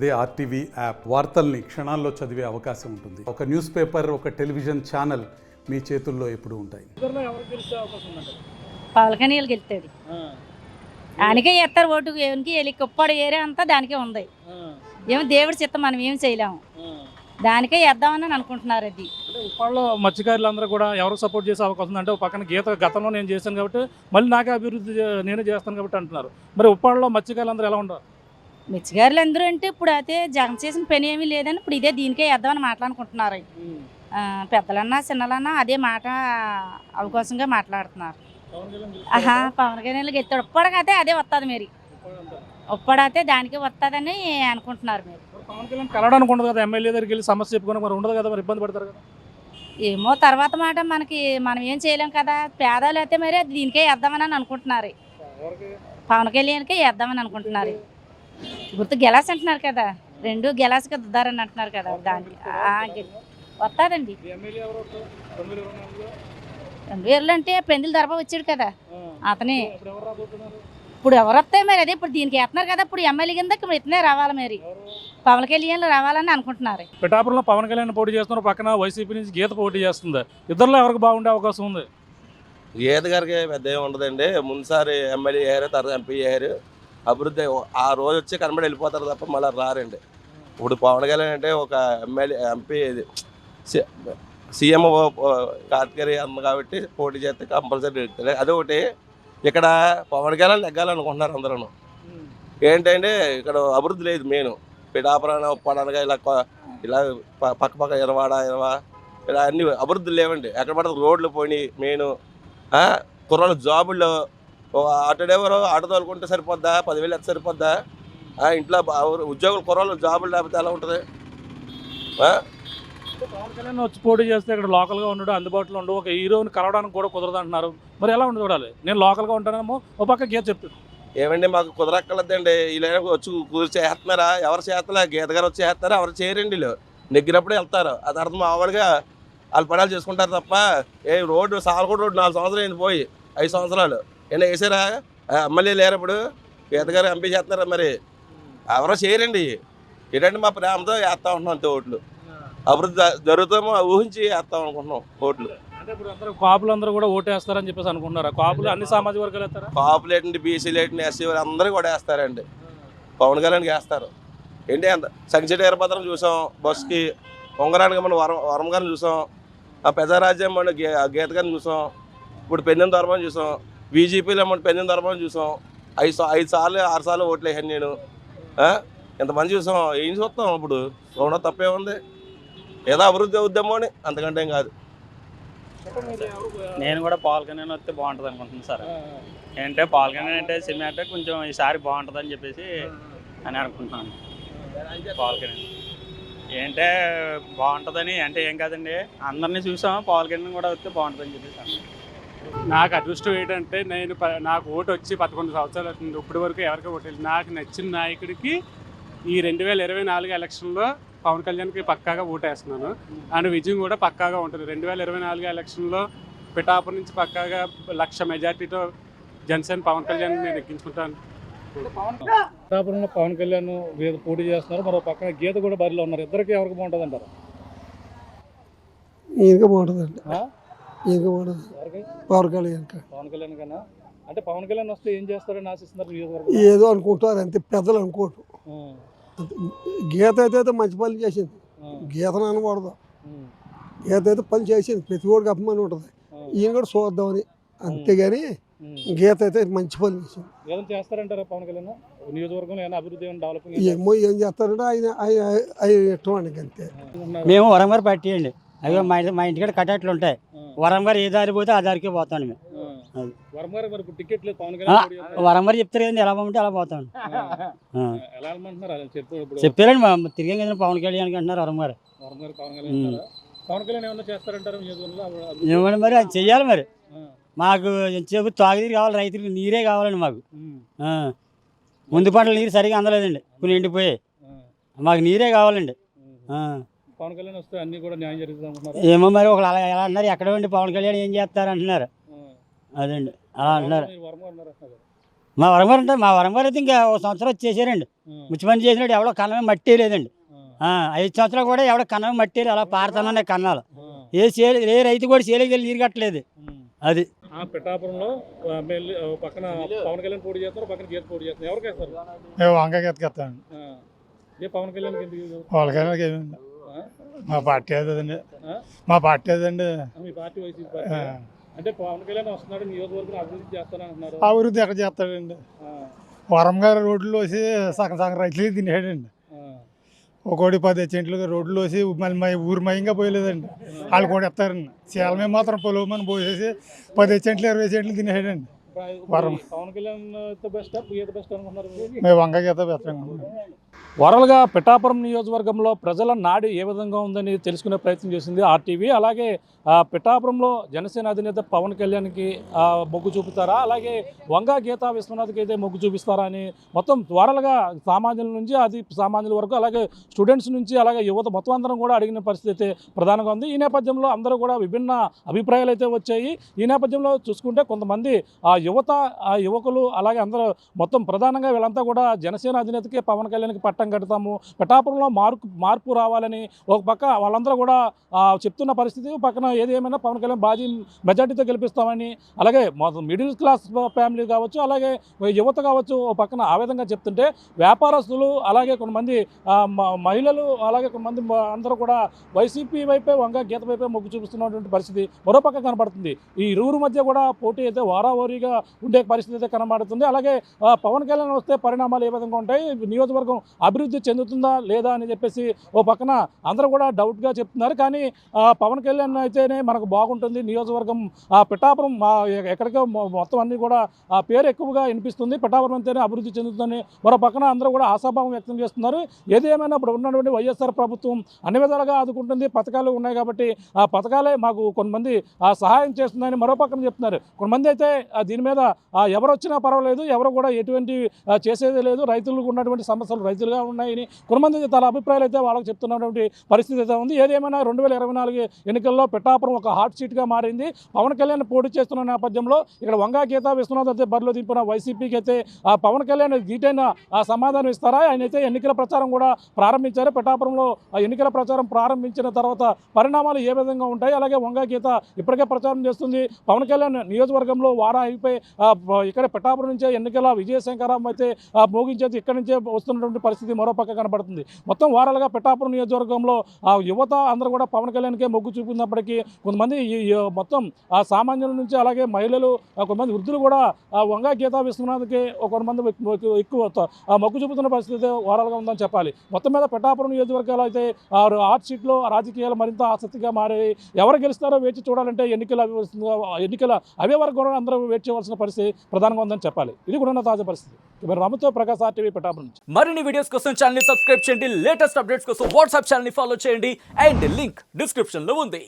అదే RTV app వార్తల్ని క్షణాల్లో చదివే అవకాశం ఉంటుంది. ఒక న్యూస్ పేపర్ ఒక టెలివిజన్ ఛానల్ మీ చేతుల్లో ఎప్పుడూ ఉంటాయి. కళ్యాణ్ గెలుస్తాడు ఆయనకే చేస్తారు ఓటు ఎవరికి వెళ్ళి కుప్పాడు ఏరియా అంతా దానికే ఉంది. ఏమో దేవుడి చిత్తం మనం ఏం చేయలేము. దానికే వేద్దామని అనుకుంటున్నారు అది. అంటే ఉప్పాళ్ళలో మత్స్యకారులందరూ కూడా ఎవరు సపోర్ట్ చేసే అవకాశం ఉంది అంటే ఒక పక్కన గీత గతంలో నేను చేశాను కాబట్టి మళ్ళీ నాకే అభివృద్ధి నేనే చేస్తాను కాబట్టి అంటున్నారు. మరి ఉప్పాళ్ళలో మత్స్యకారులందరూ ఎలా ఉండరు మిచ్చిగారులు అందరూ అంటే ఇప్పుడు అయితే జగన్ చేసిన పని ఏమీ లేదని ఇప్పుడు ఇదే దీనికే వేద్దామని మాట్లాడుకుంటున్నారు. పెద్దలన్నా చిన్నలన్నా అదే మాట అవకాశంగా మాట్లాడుతున్నారు. ఆహా పవన్ కళ్యాణ్ గెలుస్తాడు ఉప్పడికైతే అదే వస్తుంది మరి. ఉప్పడైతే దానికి వస్తుందని అనుకుంటున్నారు మీరు. పవన్ కళ్యాణ్ కలవడానికి ఉండదు కదా ఎమ్మెల్యే దగ్గరికి వెళ్ళి సమస్య చెప్పుకొని మరి ఉండదు కదా మరి ఇబ్బంది పడతారు కదా. ఏమో తర్వాత మాట మనకి మనం ఏం చేయలేం కదా పేదలు అయితే మరి దీనికే వేద్దామని అనుకుంటున్నారు. పవన్ కళ్యాణ్కే వేద్దామని అనుకుంటున్నారు. గుర్తు గెలాస్ అంటున్నారు కదా. రెండు గెలాస్ దుద్దారని అంటున్నారు కదా దానికి. వస్తాదండి ఎమ్మెల్యే ఎవరు వస్తారు? రెండు వేల అంటే పెందుల దర్భ వచ్చాడు కదా. అతనే. ఇప్పుడు ఎవరు వస్తాయి మరి అదే? ఇప్పుడు దీనికి వేస్తున్నారు కదా ఇప్పుడు ఎమ్మెల్యే కింద ఇప్పుడు ఇతనే రావాలి మరి? పవన్ కళ్యాణ్ రావాలని అనుకుంటున్నారు. పిఠాపురంలో పవన్ కళ్యాణ్ పోటీ చేస్తున్నారు. పక్కన వైసీపీ నుంచి గీత పోటీ చేస్తుంది. ఇద్దరులో ఎవరికి బాగుండే అవకాశం ఉంది? గీత గారికి పెద్ద ఏమి ఉండదండి. ముందుసారి ఎమ్మెల్యే అయ్యారు తర్వాత ఎంపీ అయ్యారు. అభివృద్ధి ఆ రోజు వచ్చి కనబడి వెళ్ళిపోతారు తప్ప మళ్ళీ రారండి. ఇప్పుడు పవన్ కళ్యాణ్ అంటే ఒక ఎమ్మెల్యే ఎంపీ ఇది. సీఎం కార్తికేయ అమ్మ కాబట్టి పోటీ చేస్తే కంపల్సరీ గెలుస్తారు అదొకటి ఇక్కడ పవన్ కళ్యాణ్ నెగ్గాలనుకుంటున్నారు అందరూ ఏంటంటే ఇక్కడ అభివృద్ధి లేదు మెయిన్. పిఠాపురాణ ఉప్పాడనగా ఇలా ఇలా పక్క పక్క ఇరవాడ ఇరవా ఇలా అన్ని అభివృద్ధి లేవండి. ఎక్కడ పడితే రోడ్లు పోయినాయి మెయిన్. కుర్రలు జాబుల్లో ఆటో డ్రైవర్ ఆటో తోలుకుంటే సరిపోద్దా? పదివేలు ఎంత సరిపోద్దా? ఇంట్లో ఉద్యోగులు కుర్రాళ్ళు జాబులు లేకపోతే ఎలా ఉంటుంది? ఆ? పవన్ కళ్యాణ్ వచ్చి పోటీ చేస్తే ఇక్కడ లోకల్గా ఉండడు అందుబాటులో ఉండు ఒక హీరోని కలవడానికి కూడా కుదరదు అంటున్నారు మరి ఎలా ఉండి చూడాలి? నేను లోకల్గా ఉంటానేమో ఒక పక్క గీత చెప్తాను ఏమండి మాకు కుదరక్కర్లేదండి. ఇలా వచ్చి కుదిరి చేస్తున్నారా? ఎవరు చేస్తలే? గీత గారు వచ్చి చేస్తారా? ఎవరు చేయరండి వీళ్ళు. నెగ్గినప్పుడు వెళ్తారు. ఆ తర్వాత మామూలుగా వాళ్ళు పడాలు చేసుకుంటారు తప్ప ఏ రోడ్డు సాలకోట రోడ్డు నాలుగు సంవత్సరాలు అయింది పోయి ఐదు సంవత్సరాలు. ఏమైనా వేసారా ఎమ్మెల్యే లేరు ఇప్పుడు. గీత గారు ఎంపీ చేస్తున్నారా మరి. ఎవరో చేయరండి. ఏంటంటే మా ప్రేమతో వేస్తా ఉంటున్నాం అంతే ఓట్లు. అభివృద్ధి జరుగుతామో ఊహించి వేస్తాం అనుకుంటున్నాం ఓట్లు. అంటే ఇప్పుడు అందరూ కాపులు అందరూ కూడా ఓటేస్తారని చెప్పేసి అనుకుంటున్నారు? కాపులు అన్ని సామాజిక వర్గాలు వేస్తారా? కాపులు ఏంటంటే బీసీలు ఏంటంటే ఎస్సీ అందరూ కూడా వేస్తారండి. పవన్ కళ్యాణ్కి వేస్తారు. ఏంటి అంత? సంక్షేట వీరభద్రం చూసాం. బస్కి ఉంగరానికి మనం వరం వరం గారిని చూసాం. ఆ పెద్దరాజ్యం మన గే గీత గారిని చూసాం. ఇప్పుడు పెన్నెం దొరమని చూసాం. బీజేపీలో మన పెన్నెం దొరమని చూసాం. ఐదు ఐదు సార్లు ఆరు సార్లు ఓట్లు వేసాను నేను? ఇంతమంది చూసాం? ఏం చూస్తాం ఇప్పుడు? చూడడం తప్పే ఉంది. ఏదో అభివృద్ధి అవుద్దామో అని అంతకంటే ఏం కాదు. నేను కూడా పవన్ కళ్యాణ్ వస్తే బాగుంటుంది అనుకుంటున్నాను సార్. ఏంటంటే పవన్ కళ్యాణ్ అంటే సినిమా అంటే కొంచెం ఈసారి బాగుంటుంది అని చెప్పేసి అని అనుకుంటున్నాను. పవన్ కళ్యాణ్. ఏంటంటే బాగుంటుందని అంటే ఏం కాదండి? అందరినీ చూసాం పవన్ కళ్యాణ్ కూడా వస్తే బాగుంటుందని చెప్పేసి అనుకుంటున్నాను. నాకు అదృష్టం ఏంటంటే నేను ప- నాకు ఓటు వచ్చి పదకొండు సంవత్సరాలు అవుతుంది. ఇప్పటి వరకు ఎవరికి ఓటు. నాకు నచ్చిన నాయకుడికి ఈ రెండు వేల ఇరవై నాలుగు ఎలక్షన్లో పవన్ కళ్యాణ్కి పక్కాగా ఓటేస్తున్నాను. అండ్ విజయం కూడా పక్కాగా ఉంటుంది. రెండు వేల ఇరవై నాలుగు ఎలక్షన్లో పిఠాపురం నుంచి పక్కాగా లక్ష మెజార్టీతో జనసేన పవన్ కళ్యాణ్ నేను ఎక్కించుకుంటాను. పిఠాపురంలో పవన్ కళ్యాణ్ గీత పోటీ చేస్తున్నారు. మరో పక్కన గీత కూడా బరిలో ఉన్నారు. ఇద్దరికి ఎవరికి బాగుంటుంది అంటారు బాగుంటుందండి. ఎవరికి? పవన్ కళ్యాణ్ పవన్ కళ్యాణ్ కన్నా? అంటే పవన్ కళ్యాణ్ వస్తే ఏం చేస్తారని ఆశిస్తున్నారు నియోజకవర్గం ఏదో అనుకుంటారు అంతే పెద్దలు అనుకోరు. గీత అయితే అయితే మంచి పని చేసింది. గీతను అనకూడదు. గీత అయితే పని చేసింది. ప్రతి ఒడికి అభిమానం ఉంటుంది. ఈయన కూడా చూద్దామని. అంతేగాని గీత అయితే మంచి పని చేసింది. ఏదైనా చేస్తారంటారా పవన్ కళ్యాణ్? నియోజకవర్గంలో ఏమైనా అభివృద్ధి డెవలపింగ్ ఏమో ఏం చేస్తారంటే ఆయన ఆయన ఆయన ఇష్టం అండి అంతే. మేము వరంగారు పట్టి అండి. అవి మా ఇంటి మా ఇంటికాడ కట్టట్లు ఉంటాయి. వరంగారు ఏ దారి పోతే ఆ దారికే పోతాను మేము వరం గారు మరి ఇప్పుడు టికెట్ లేదు పవన్ ఆ, కళ్యాణ్ పోటీ చేస్తున్నారు. వరంగారు చెప్తారు కదండి ఎలా పోమంటే అలా పోతాను. ఎలా వెళ్ళమంటున్నారు చెప్పారండి మా తిరిగాం కదా పవన్ కళ్యాణ్ అంటున్నారు వరం గారు పవన్ కళ్యాణ్ ఉమ్. అంటారా? పవన్ కళ్యాణ్ ఏమన్నా చేస్తారంటారు నియోజకవర్గంలో అభివృద్ధి? అభివృద్ధి? ఏమన్నా మరి అది చెయ్యాలి మరి. మాకు చెప్పు తాగునీరు కావాలి రైతులకు నీరే కావాలండి మాకు. ముందు పంటలు నీరు సరిగా అందలేదండి కొన్ని ఎండిపోయాయి. మాకు నీరే కావాలండి. పవన్ కళ్యాణ్ వస్తే అన్ని కూడా న్యాయం జరుగుతుంది ఏమో మరి ఒకళ్ళు అలా ఎలా అన్నారు. ఎక్కడ ఉండి పవన్ కళ్యాణ్ ఏం చేస్తారు అంటున్నారు. అదండి. అలా అంటున్నారు. మా వరంగారు అంటే మా వరంగారు అయితే ఇంకా ఒక సంవత్సరం వచ్చి చేశారండి ముచ్చి పని చేసినాడు ఎవడో కన్నమే మట్టి లేదండి. ఆ, ఐదు సంవత్సరాలు కూడా ఎవడో కన్నమే మట్టి అలా పారుతానే కన్నాలు. ఏ సేల్ ఏ రైతు కూడా సేలికి వెళ్ళి నీరు కట్టలేదు. అది. ఆ పిఠాపురంలో పక్కన పవన్ కళ్యాణ్ పోటీ చేస్తారు పక్కన గీత పోటీ చేస్తారు ఎవరికి వేస్తారు వంకాయ. ఏ పవన్ కళ్యాణ్ ఏమండి ఆ? మా పార్టీ అదండి? మా పార్టీ అదండి మీ పార్టీ వైసీపీ పార్టీ. అంటే పవన్ కళ్యాణ్ వస్తున్నాడు నియోజకవర్గం అభివృద్ధి అభివృద్ధి ఎక్కడ చేస్తాడండి? వరం గారు రోడ్లు వేసి సగం సగం రైతులకి తినేసాడండి ఒకటి పది చెంట్లు రోడ్లు వేసి మళ్ళీ మా ఊరు మయంగా పోయలేదండి. వాళ్ళు కూడా ఎత్తారండి. చీలమే మాత్రం పొలవమని పోసేసి పది చెంట్లు ఇరవై చెంట్లు తినేసాడండి ఇప్పుడు వరం. పవన్ కళ్యాణ్ బెస్ట్ గీత బెస్ట్? మేము వంకాయ ఎత్త పెట్టండి వరల్గా పిఠాపురం నియోజకవర్గంలో ప్రజల నాడి ఏ విధంగా ఉందని తెలుసుకునే ప్రయత్నం చేసింది ఆర్టీవీ. అలాగే పిఠాపురంలో జనసేన అధినేత పవన్ కళ్యాణ్కి మొగ్గు చూపుతారా? అలాగే వంగా గీతా విశ్వనాథ్కి అయితే మొగ్గు చూపిస్తారా అని మొత్తం త్వరలుగా సామాన్యుల నుంచి అది సామాన్యుల వరకు అలాగే స్టూడెంట్స్ నుంచి అలాగే యువత మొత్తం అందరం కూడా అడిగిన పరిస్థితి అయితే ప్రధానంగా ఉంది. ఈ నేపథ్యంలో అందరూ కూడా విభిన్న అభిప్రాయాలు అయితే వచ్చాయి. ఈ నేపథ్యంలో చూసుకుంటే కొంతమంది ఆ యువత ఆ యువకులు అలాగే అందరూ మొత్తం ప్రధానంగా వీళ్ళంతా కూడా జనసేన అధినేతకి పవన్ కళ్యాణ్కి పట్ట కడతాము. పిఠాపురంలో మార్పు మార్పు రావాలని ఒక పక్క వాళ్ళందరూ కూడా చెప్తున్న పరిస్థితి పక్కన ఏది ఏమైనా పవన్ కళ్యాణ్ బాజీ మెజార్టీతో గెలిపిస్తామని అలాగే మిడిల్ క్లాస్ ఫ్యామిలీ కావచ్చు అలాగే యువత కావచ్చు ఒక పక్కన ఆ విధంగా చెప్తుంటే వ్యాపారస్తులు అలాగే కొంతమంది మహిళలు అలాగే కొంతమంది అందరూ కూడా వైసీపీ వైపే వంగ గీత వైపే మొగ్గు చూపిస్తున్నటువంటి పరిస్థితి మరో పక్క కనబడుతుంది. ఈ ఇరువురు మధ్య కూడా పోటీ అయితే వారావారీగా ఉండే పరిస్థితి అయితే కనబడుతుంది. అలాగే పవన్ కళ్యాణ్ వస్తే పరిణామాలు ఏ విధంగా ఉంటాయి? నియోజకవర్గం అభివృద్ధి చెందుతుందా లేదా అని చెప్పేసి ఓ పక్కన అందరూ కూడా డౌట్గా చెప్తున్నారు. కానీ పవన్ కళ్యాణ్ అయితేనే మనకు బాగుంటుంది. నియోజకవర్గం ఆ, పిఠాపురం ఎక్కడికో మొ- మొత్తం అన్ని కూడా ఆ పేరు ఎక్కువగా వినిపిస్తుంది. పిఠాపురం అయితేనే అభివృద్ధి చెందుతుందని మరో పక్కన అందరూ కూడా ఆశాభావం వ్యక్తం చేస్తున్నారు. ఏది ఏమైనా ఇప్పుడు ఉన్నటువంటి వైఎస్ఆర్ ప్రభుత్వం అన్ని విధాలుగా ఆదుకుంటుంది. పథకాలు ఉన్నాయి కాబట్టి ఆ పథకాలే మాకు కొంతమంది ఆ, సహాయం చేస్తుందని మరో పక్కన చెప్తున్నారు. కొంతమంది అయితే దీని మీద ఎవరు వచ్చినా పర్వాలేదు. ఎవరు కూడా ఎటువంటి చేసేది లేదు. రైతులకు ఉన్నటువంటి సమస్యలు రైతులుగా ఉన్నాయని కొంతమంది తన అభిప్రాయాలు అయితే వాళ్ళకి చెప్తున్నటువంటి పరిస్థితి అయితే ఉంది. ఏదేమైనా రెండు వేల ఇరవై నాలుగు ఎన్నికల్లో పెట్టాపురం ఒక హాట్ సీట్గా మారింది. పవన్ కళ్యాణ్ పోటీ చేస్తున్న నేపథ్యంలో ఇక్కడ వంగా గీతా విశ్వనాథ్ అయితే బరిలో దింపిన వైసీపీకి అయితే పవన్ కళ్యాణ్ ధీటైన సమాధానం ఇస్తారా? ఆయన అయితే ఎన్నికల ప్రచారం కూడా ప్రారంభించారు. పెట్టాపురంలో ఎన్నికల ప్రచారం ప్రారంభించిన తర్వాత పరిణామాలు ఏ విధంగా ఉంటాయి? అలాగే వంగా గీత ఇప్పటికే ప్రచారం చేస్తుంది. పవన్ కళ్యాణ్ నియోజకవర్గంలో వారా అయిపోయి ఇక్కడ పెట్టాపురం నుంచే ఎన్నికల విజయశంకరం అయితే మోగించేది ఇక్కడ నుంచే వస్తున్నటువంటి పరిస్థితి మరో పక్క కనబడుతుంది. మొత్తం వారాలుగా పిఠాపురం నియోజకవర్గంలో ఆ యువత అందరూ కూడా పవన్ కళ్యాణ్కే మొగ్గు చూపినప్పటికీ కొంతమంది ఈ- మొత్తం ఆ సామాన్యుల నుంచి అలాగే మహిళలు కొంతమంది వృద్ధులు కూడా ఆ వంగా గీతా విశ్వనాథ్కి కొంతమంది ఎక్కువ ఆ మొగ్గు చూపుతున్న పరిస్థితి వారాలుగా ఉందని చెప్పాలి. మొత్తం మీద పిఠాపురం నియోజకవర్గాలు అయితే ఆ ఆర్ట్ సీట్లో రాజకీయాలు మరింత ఆసక్తిగా మారాయి ఎవరు గెలుస్తారో వేచి చూడాలంటే ఎన్నికలు వస్తుందో- ఎన్నికల అవే వరకు కూడా అందరూ వేచి చేయవలసిన పరిస్థితి ప్రధానంగా ఉందని చెప్పాలి. ఇది కూడా ఉన్న తాజా పరిస్థితి. మరి రామతో ప్రకాశ్ ఆర్టీవీ పిఠాపురం నుంచి. మరిన్ని వీడియోస్ కోసం ఛానల్ సబ్స్క్రైబ్ చేయండి. లేటెస్ట్ అప్డేట్స్ కోసం వాట్సాప్ ఛానల్ ఫాలో చేయండి. అండ్ లింక్ డిస్క్రిప్షన్లో ఉంది.